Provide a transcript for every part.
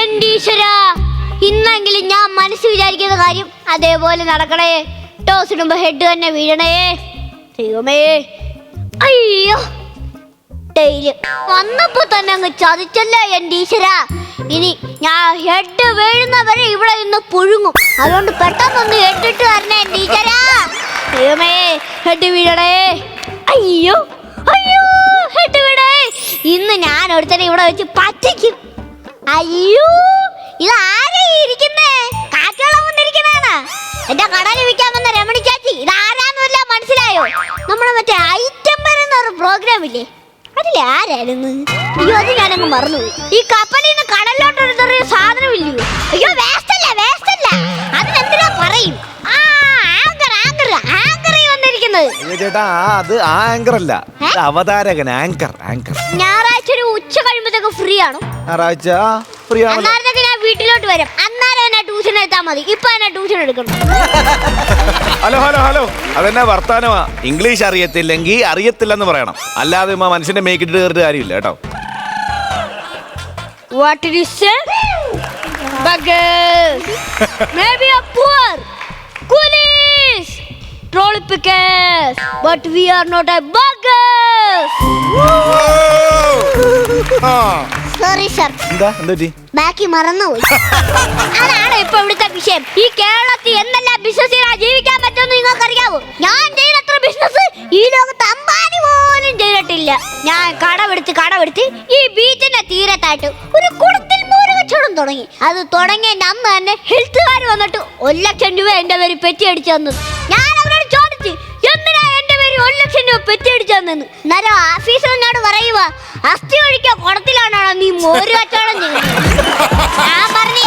ഈശ്വരാ ഇന്നെങ്കിലും ഞാൻ മനസ്സ് വിചാരിക്കുന്ന കാര്യം അതേപോലെ നടക്കണേ ടോസ് ഇടുമ്പോ ഹെഡ് തന്നെ വീഴണേ ദൈവമേ അയ്യോ ഡെയിലി വന്നപ്പോ തന്നെ അങ്ങ് ചതിച്ചല്ലേ എന്റെ ഈശ്വരാ ഇനി ഞാൻ ഹെഡ് വീഴുന്നവരെ ഇവിടെ നിന്ന് പുഴുങ്ങും അതുകൊണ്ട് പെട്ടെന്നൊന്ന് ഹെഡിട്ട് തരണേ എന്റെ ഈശ്വരാ ദൈവമേ ഹെഡ് വീഴണേ അയ്യോ അയ്യോ ഹെഡ് വീടേ ഇന്ന് ഞാൻ ഒരുത്തനെ ഇവിടെ വെച്ച് പറ്റിക്കും അയ്യോ ഇത് ആരാ ഇരിക്കുന്നേ. കാറ്റുവെള്ളം വന്നിരിക്കണാണ് എന്റെ കടൽ വിൽക്കാൻ വന്ന രമണി ചാച്ചി ഇത് ആരാന്നല്ല മനസ്സിലായോ? നമ്മുടെ മറ്റേ ഐറ്റം വരുന്ന ഒരു പ്രോഗ്രാം ഇല്ലേ? അതിലെ ആരായിരുന്നു? അയ്യോ അത് ഞാനങ്ങ് മറന്നുപോയി ഈ കപ്പലിൽ നിന്ന് കടലിലോട്ട് എടുത്തൊരു സാധനം ഇല്ലയോ അയ്യോ വേസ്റ്റല്ല അല്ല വേസ്റ്റ് അല്ല. അതിനെന്തിനാ പറയും? ആ വന്നിരിക്കുന്നത് ചേട്ടാ അത് ആ ആങ്കർ അല്ല. അവതാരകൻ ആങ്കർ ആങ്കർ ഞായറാഴ്ച ഒരു ഉച്ച കഴിയുമ്പോഴത്തേക്ക് ഫ്രീ ആണോ. ഞായറാഴ്ച ഫ്രീ ആണ്? അന്നേരത്തേക്ക് ഞാൻ വീട്ടിലോട്ട് വരും. അന്നേരം എന്നെ ട്യൂഷൻ എടുത്താൽ മതി. ഇപ്പൊ എന്നെ ട്യൂഷൻ എടുക്കണം. Hello hello hello. അതെന്നെ വർത്താനമാ? ഇംഗ്ലീഷ് അറിയത്തില്ലെങ്കിൽ അറിയത്തില്ലെന്ന് പറയണം. അല്ലാതെ ഇമ്മ മനുഷ്യന്റെ മേക്കിട്ട് കയറിട്ട് കാര്യമില്ല കേട്ടോ. What did you say? Buggers. Maybe a poor. Trolley pickers. But we are not a buggers. Sorry sir എന്താ? എന്താ പറ്റി? ബാക്കി മറന്നുപോയി. അതാണ് ഇപ്പൊ ഇവിടുത്തെ വിഷയം. ഈ കേരളത്തിൽ എന്തെല്ലാം ബിസിനസ്സിനാ ജീവിക്കാൻ പറ്റുമെന്ന് നിങ്ങൾക്ക് അറിയാവോ ഞാൻ ചെയ്തത്ര ബിസിനസ് ഈ ലോകത്ത് അമ്പാനി പോലും ചെയ്തിട്ടില്ല. ഞാൻ കടമെടുത്ത് കടമെടുത്ത് ഈ ബീച്ചിന്റെ തീരത്തായിട്ട് ഒരു കുളത്തിൽ മൂല കച്ചവടം തുടങ്ങി. അത് തുടങ്ങിയ അന്ന് തന്നെ ഹെൽത്തുകാർ വന്നിട്ട് ഒരു ലക്ഷം രൂപ എന്റെ പേര് പെറ്റി അടിച്ചു തന്നു. ഞാൻ ഒരു ലക്ഷം രൂപ പെറ്റി അടിച്ചു തന്നെന്ന് എന്നോട് പറയുക അസ്ഥി ഒഴിക്കാൻ കുടത്തിലാണോ നീ മോര് കച്ചവടം ഞാൻ പറഞ്ഞു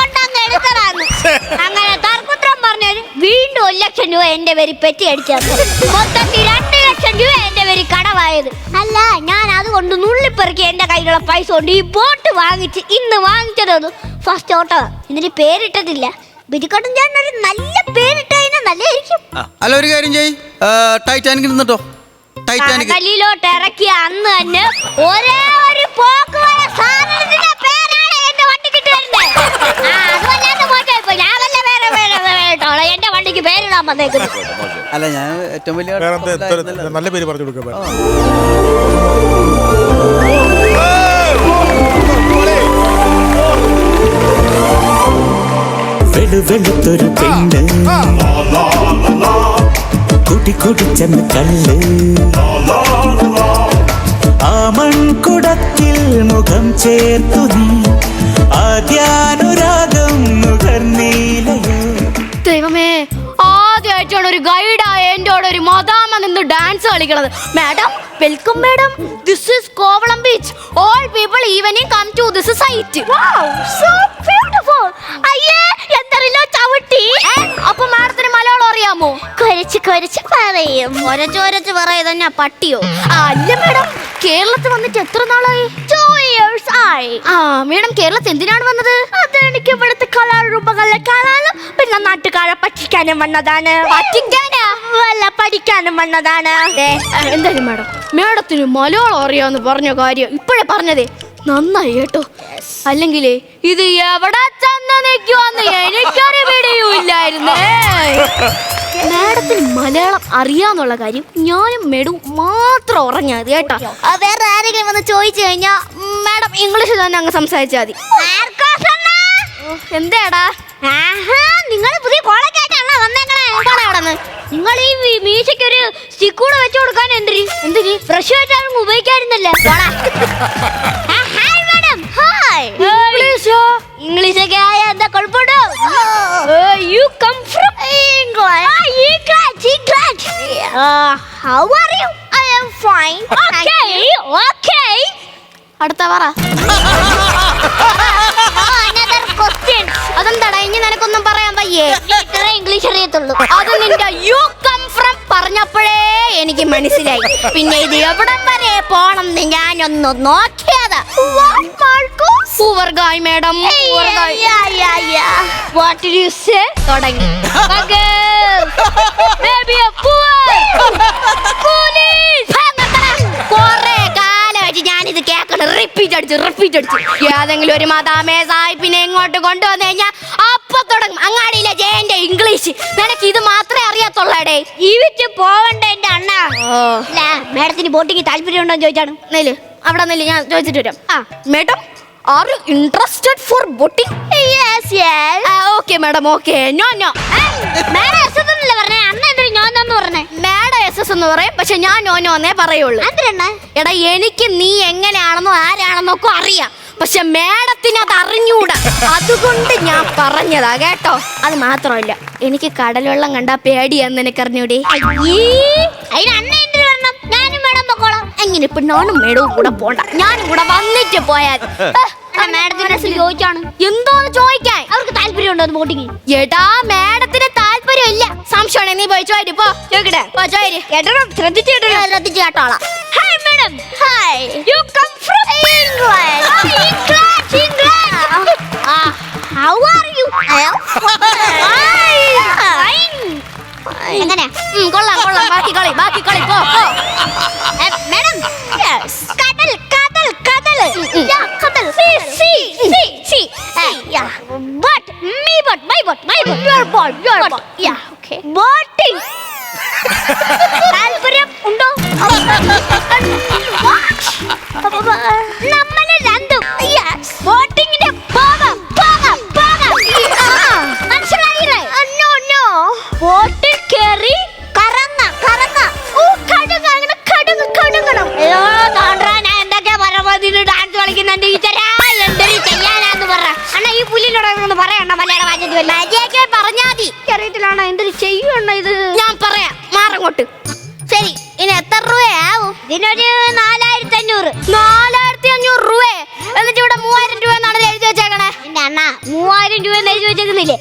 വെറുതെ എടുത്തതാണ് അങ്ങനെ വീണ്ടും ലക്ഷം രൂപ എന്റെ ലക്ഷം രൂപ എന്റെ അല്ല ഞാൻ അതുകൊണ്ട് നുള്ളിപ്പെറുക്കി എന്റെ കയ്യിലുള്ള പൈസ കൊണ്ട് ഈ ബോട്ട് വാങ്ങിച്ച് ഇന്ന് വാങ്ങിച്ചതൊന്നും. ഫസ്റ്റ് ഓട്ടോ ഇതിന് പേരിട്ടതില്ല. ബിരിക്കട്ടും ചേട്ടൻ ഒരു നല്ല പേരിട്ട് കഴിഞ്ഞാൽ അല്ല ഒരു കാര്യം ചെയ് ടൈറ്റാനിക് നിന്നിട്ടോ? ടൈറ്റാനിക് കടലിലോട്ട് ഇറക്കിയ അന്ന് തന്നെ ഒരേ ഒരു പോക്ക് വരെ സാധനത്തിന്റെ പേരാണ് എന്റെ വണ്ടിക്ക് ഇട്ട് ആ, അത് വല്ലാത്ത മോശമായിപ്പോയി. ഞാൻ വല്ല വേറെ വേറെ വേറെ ഇട്ടോളാം. എന്റെ വണ്ടിക്ക് പേരിടാൻ വന്നേക്കുന്നു അല്ല ഞാൻ ഏറ്റവും വലിയ വേറെ എന്താ എത്ര- നല്ല പേര് പറഞ്ഞു കൊടുക്കാൻ വെളുവെളുത്തൊരു പെണ്ണ്. കുടി കുടിച്ചെന്ന് കല്ല് ആ മൺകുടത്തിൽ മുഖം ചേർത്തു നീ. ആദ്യാനുരാഗം നുകർന്നീലയോ ദൈവമേ ആദ്യമായിട്ടാണ് ഒരു ഗൈഡായ എന്റെ കൂടെ ഒരു മദാമ നിന്ന് dance കളിക്കണത്. Madam welcome madam. This is Kovalam beach all people evening come to this site so beautiful അയ്യേ എന്തറില്ലോ ചവിട്ടി? അപ്പൊ മാഡത്തിന് മലയാളം അറിയാമോ? കുരച്ച് കുരച്ച്. പറയും. ഒരച്ചോരച്ച് തന്നെ പട്ടിയോ? അല്ല മേഡം കേരളത്തിൽ വന്നിട്ട് എത്ര നാളായി? ടു ഇയേഴ്സ് ആയി. ആ മാഡം കേരളത്തിൽ എന്തിനാണ് വന്നത്? അതെനിക്ക് ഇവിടുത്തെ കലാരൂപങ്ങളെ കാണാനും പിന്നെ നാട്ടുകാരെ പറ്റിക്കാനും വന്നതാണ്. പറ്റിക്കാനാ വല്ല പഠിക്കാനും വന്നതാണ്. എന്തായാലും മേഡം മേഡത്തിന് മലയാളം അറിയാന്ന് പറഞ്ഞ കാര്യം ഇപ്പോഴേ പറഞ്ഞതേ. നന്നായി കേട്ടോ. അല്ലെങ്കിലേ ഇത് എവിടെ ചെന്ന് നിൽക്കുവന്ന് എനിക്കൊരു പിടിയുമില്ലായിരുന്നേ മാഡത്തിന് മലയാളം അറിയാന്നുള്ള കാര്യം ഞാനും മേഡവും മാത്രം ഉറങ്ങിയത് കേട്ടോ. വേറെ ആരെങ്കിലും വന്ന് ചോദിച്ചു കഴിഞ്ഞാ മാഡം ഇംഗ്ലീഷ് തന്നെ അങ്ങ് സംസാരിച്ചാൽ മതി. എന്താടാ? നിങ്ങൾ പുതിയ കോളേജായിട്ടാണോ വന്നേക്കണേ? കോളേജാണെന്ന്? നിങ്ങൾ ഈ മീശയ്ക്ക് ഒരു സ്റ്റിക്കൂടെ വെച്ചു കൊടുക്കാൻ എന്തിരി എന്തിരി ഫ്രഷ് വെച്ചാലും ഉപയോഗിക്കാറുണ്ടല്ലേ ഹായ് മാഡം. ഹായ്. ഇംഗ്ലീഷോ? ഇംഗ്ലീഷ് ഒക്കെ ആയ എന്താ കുഴപ്പമുണ്ടോ? How are you I am fine okay okay അടുത്ത പറ. ക്വസ്റ്റ്യൻ അതെന്താടാ? ഇനി നിനക്കൊന്നും പറയാൻ വയ്യേ. ഇംഗ്ലീഷ് അറിയത്തുള്ളൂ. അത് നിന്റെ യു കം ഫ്രം പറഞ്ഞപ്പോഴേ എനിക്ക് മനസ്സിലായി. പിന്നെ ഇത് എവിടം വരെ പോണം എന്ന് ഞാനൊന്ന് നോക്കിയത്. പൂവർഗായ് madam What did you say? തുടങ്ങി. ഞാനിത് റിപ്പീറ്റ് അടിച്ച് റിപ്പീറ്റ് അടിച്ച്. ഏതെങ്കിലും ഒരു മദാമേ സാഹിബിനെ ഇങ്ങോട്ട് കൊണ്ടുവന്നു കഴിഞ്ഞാൽ അപ്പൊ തുടങ്ങും. അങ്ങാടിയിലെ ജയന്റെ ഇംഗ്ലീഷ് നിനക്ക് ഇത് മാത്രമേ അറിയത്തുള്ളടേ ജീവിച്ച് പോവണ്ട എന്റെ അണ്ണ? മേഡത്തിന് ബോട്ടിങ് താല്പര്യം ഉണ്ടോ ചോദിച്ചാണ്. നെല്ല് അവിടെ നെല്ല് ഞാൻ ചോദിച്ചിട്ട് വരാം. ആ. Madam are you interested for boating yes yes okay madam okay no no madam പറഞ്ഞേ? അണ്ണ എന്തൊരു ഞാൻ തന്നെ പറഞ്ഞേ? എസ് എന്ന് പറയും. പക്ഷെ ഞാൻ നോ നോ എന്നേ പറയുള്ളൂ എടാ എനിക്ക് നീ എങ്ങനെയാണെന്നോ ആരാണെന്നൊക്കെ അറിയാം. പക്ഷെ മേഡത്തിന് അത് അറിഞ്ഞൂടാ. അതുകൊണ്ട് ഞാൻ പറഞ്ഞതാ കേട്ടോ? അത് മാത്രമല്ല എനിക്ക് കടലുള്ളം കണ്ടാ പേടിയാന്ന് പൊക്കോളാം. എങ്ങനെ ഇപ്പൊ ഞാനും മേഡവും കൂടെ പോണ്ട? ഞാനും കൂടെ വന്നിട്ട് പോയാൽ. മേഡത്തിന്റെ ചോദിക്കാണ്. എന്തോന്ന് ചോദിക്കാൻ? അവർക്ക് താല്പര്യം ഉണ്ടോ ബോട്ടിങ് എടാ മേഡത്തിന് സംശയമാണ്. നീ പോയി ചോദിച്ചു പോ. ചോദിക്കട്ടെ? പോ ചോദിര് കേട്ടോ. ശ്രദ്ധിച്ചു കേട്ടോ. ശ്രദ്ധിച്ച് കേട്ടോളാം hi madam hi you come from England England England how are you എങ്ങനെ? കൊള്ളാം കൊള്ളാം. ബാക്കി കളി ബാക്കി കളി. പോ മാഡം കടൽ കടൽ കടൽ. യാ കടൽ sea sea sea sea yeah but me but my but my but your boat your boat yeah okay boating മൂവായിരം രൂപ എഴുതി വെച്ചേക്കുന്നില്ലേ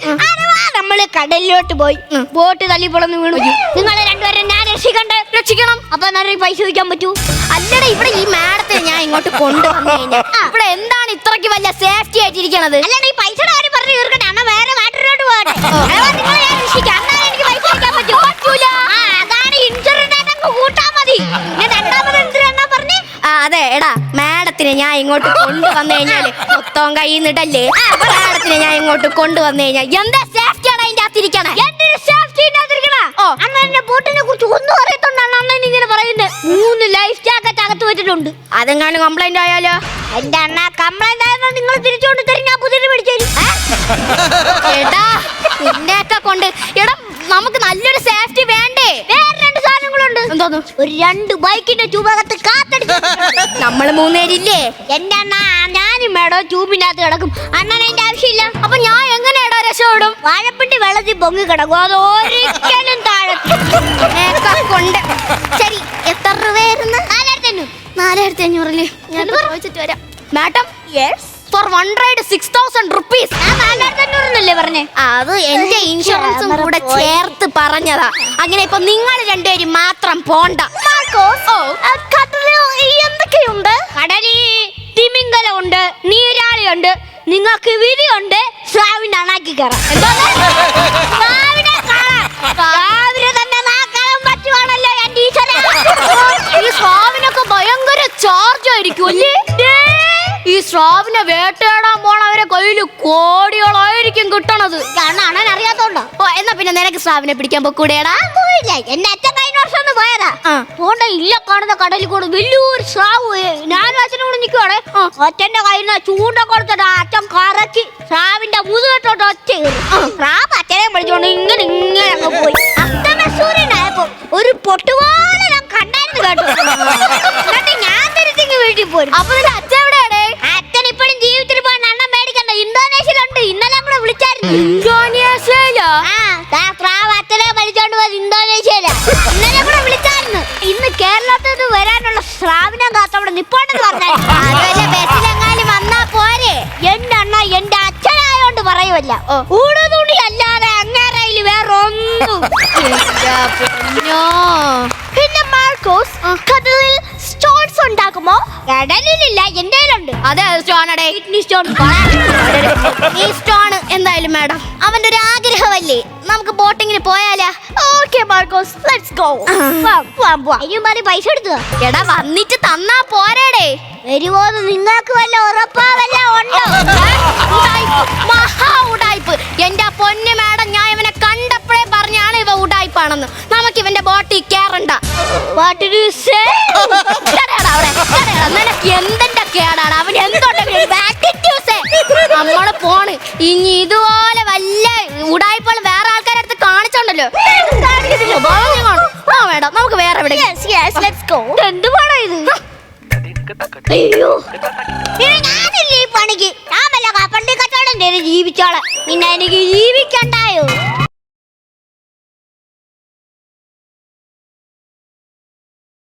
നമ്മൾ കടലിലോട്ട് പോയി. ബോട്ട് തള്ളിപ്പൊളന്ന് വീണു. നിങ്ങളെ രണ്ടുപേരും ഞാൻ രക്ഷിക്കണ്ട? രക്ഷിക്കണം. അപ്പൊ എന്നാലും പൈസ ചോദിക്കാൻ പറ്റൂ? അല്ലട ഇവിടെ ഈ മാഡത്തെ ഞാൻ ഇങ്ങോട്ട് കൊണ്ടുവന്നു കഴിഞ്ഞാൽ ഇവിടെ എന്താണ് ഇത്രക്ക് വലിയ സേഫ്റ്റി ആയിട്ടിരിക്കണത്? അല്ലാണ്ട് ഈ പൈസയുടെ കാര്യം പറഞ്ഞു തീർക്കട്ടെ. അന്ന വേറെ മാറ്ററിലോട്ട് പോകട്ടെ. അഥവാ നിങ്ങളെ ഞാൻ രക്ഷിക്കാം. അന്നാ എനിക്ക് പൈസ ചോദിക്കാൻ പറ്റൂ. പറ്റൂല. ആ അതാണ് ഇൻഷുറൻസ് ആയിട്ട് അങ്ങ് കൂട്ടാ മതി. ഞാൻ രണ്ടാമത് എന്തിനാ പറഞ്ഞേ? ആ അതെ എടാ മാഡത്തിനെ ഞാൻ ഇങ്ങോട്ട് കൊണ്ടുവന്നു കഴിഞ്ഞാൽ മൊത്തം കയ്യിൽ നിന്നിട്ടല്ലേ മാഡത്തിനെ ഞാൻ ഇങ്ങോട്ട് കൊണ്ടുവന്നു കഴിഞ്ഞാൽ എന്താ സേഫ്റ്റിയാണ് അതിന്റെ അകത്തിരിക്കണേ? ഓ. അണ്ണ ബോട്ടിനെ കുറിച്ച് ഒന്നും അറിയത്തോണ്ടാണ് അണ്ണൻ ഇങ്ങനെ പറയുന്നത് മൂന്ന് ലൈഫ് ജാക്കറ്റ് അകത്ത് വെച്ചിട്ടുണ്ട്. അതെങ്ങാനും കംപ്ലൈന്റ് ആയാലോ? എന്റെ അണ്ണ കംപ്ലൈന്റ് നിങ്ങൾ തിരിച്ചുകൊണ്ട് തരും ഞാൻ പുതിയ മേടിച്ചു തരും. എടാ നിന്നെയൊക്കെ കൊണ്ട് എടാ നമുക്ക് നല്ലൊരു സേഫ്റ്റി വേണ്ടേ? വേറെ രണ്ട് സാധനങ്ങളുണ്ട്. എന്തോന്നു? ഒരു രണ്ട് ബൈക്കിന്റെ കാത്തടിച്ചു നമ്മൾ മൂന്നേരില്ലേ എന്റെ അണ്ണ ഞാനും അകത്ത് കിടക്കും. അണ്ണൻ അതിന്റെ ആവശ്യമില്ല. അപ്പൊ ഞാൻ എങ്ങനെയാടാ രക്ഷപ്പെടും? വാഴപ്പിണ്ടി വെള്ളത്തിൽ പൊങ്ങി കിടക്കും. അത് ഒരിക്കലും താഴെ കൊണ്ട്. ശരി എത്ര രൂപയായിരുന്നു? നാലായിരത്തി അഞ്ഞൂറ് നാലായിരത്തി അഞ്ഞൂറിൽ ഞാൻ ചോദിച്ചിട്ട് വരാം. Madam for one ride six thousand rupees പറഞ്ഞേ? അത് എന്റെ ഇൻഷുറൻസും കൂടെ ചേർത്ത് പറഞ്ഞതാ. അങ്ങനെ ഇപ്പൊ നിങ്ങൾ രണ്ടുപേരും മാത്രം പോണ്ട. ഓ എന്തൊക്കെയുണ്ട്? കടലി. തിമിംഗലമുണ്ട് നീരാളിയുണ്ട് നിങ്ങൾക്ക് വിധിയുണ്ട് സ്രാവിന്റെ അണാക്കി കയറാം തന്നെ. ഈ സ്രാവിനൊക്കെ ഭയങ്കര ചാർജ് ആയിരിക്കും അല്ലേ? സ്രാവിനെ വേട്ടയാടാൻ പോണവരെ കയ്യിൽ കോടികളായിരിക്കും കിട്ടണത്. കാരണം അണ്ണൻ അറിയാത്തോണ്ടോ? ഓ എന്നാ പിന്നെ നിനക്ക് സ്രാവിനെ പിടിക്കാൻ പൊക്കൂടെടാ. പോയില്ല? എന്റെ അച്ഛൻ കഴിഞ്ഞ വർഷം ഒന്ന് പോയതാ. പോണ്ട ഇല്ല കാണുന്ന കടലിൽ കൂടെ വലിയൊരു സ്രാവ് ഞാനും അച്ഛനും കൂടെ നിൽക്കുവാണ് അച്ഛന്റെ കയ്യിൽ നിന്ന് ചൂണ്ട കൊടുത്തിട്ട് അച്ഛൻ കറക്കി സ്രാവിന്റെ മുതുകെട്ടോട്ട് ഒച്ച സ്രാവ് അച്ഛനെ പിടിച്ചോണ്ട് ഇങ്ങനെ ഇങ്ങനെ അങ്ങ് പോയി. അത്തമ സൂര്യനായപ്പോ ഒരു പൊട്ടുപോലെ ഞാൻ കണ്ടായിരുന്നു കേട്ടോ. എന്നിട്ട് ഞാൻ തിരിച്ചിങ്ങ് വീട്ടിൽ പോരും. അപ്പൊ അച്ഛൻ പോയത് ഇന്തോനേഷ്യയില ഇന്നലെ കൂടെ വിളിച്ചായിരുന്നു. ഇന്ന് കേരളത്തിൽ വരാനുള്ള ശ്രാവിനം കാത്തവിടെ നിപ്പോണ്ടെന്ന് പറഞ്ഞു അതുവല്ല ബസ്സിലെങ്ങാനും വന്നാ പോരെ. എന്റെ അണ്ണ എന്റെ അച്ഛനായോണ്ട് പറയുമല്ല. ഊടുതുണി അല്ലാതെ അങ്ങേറയിൽ വേറെ ഒന്നും പിന്നെ. മാർക്കോസ് കടലിൽ സ്റ്റോൺസ് ഉണ്ടാക്കുമോ? കടലിലില്ല എന്റെ കയ്യിലുണ്ട്. അതെ സ്റ്റോണടേ കിഡ്നി സ്റ്റോൺ ഈ സ്റ്റോൺ എന്തായാലും മാഡം. അവന്റെ ഒരു ആഗ്രഹമല്ലേ നമുക്ക് ബോട്ടിങ്ങിന് പോയാലാ? ഓക്കെ മാർക്കോസ് ലെറ്റ്സ് ഗോ അയ്യോ പറഞ്ഞ് പൈസ എടുത്തു എടാ വന്നിട്ട് തന്നാ പോരാടേ. വരുമോന്ന് നിങ്ങൾക്ക് വല്ല ഉറപ്പാ അയ്യോ. ഞാനില്ല പിന്നെ എനിക്ക് ജീവിക്കണ്ടായോ?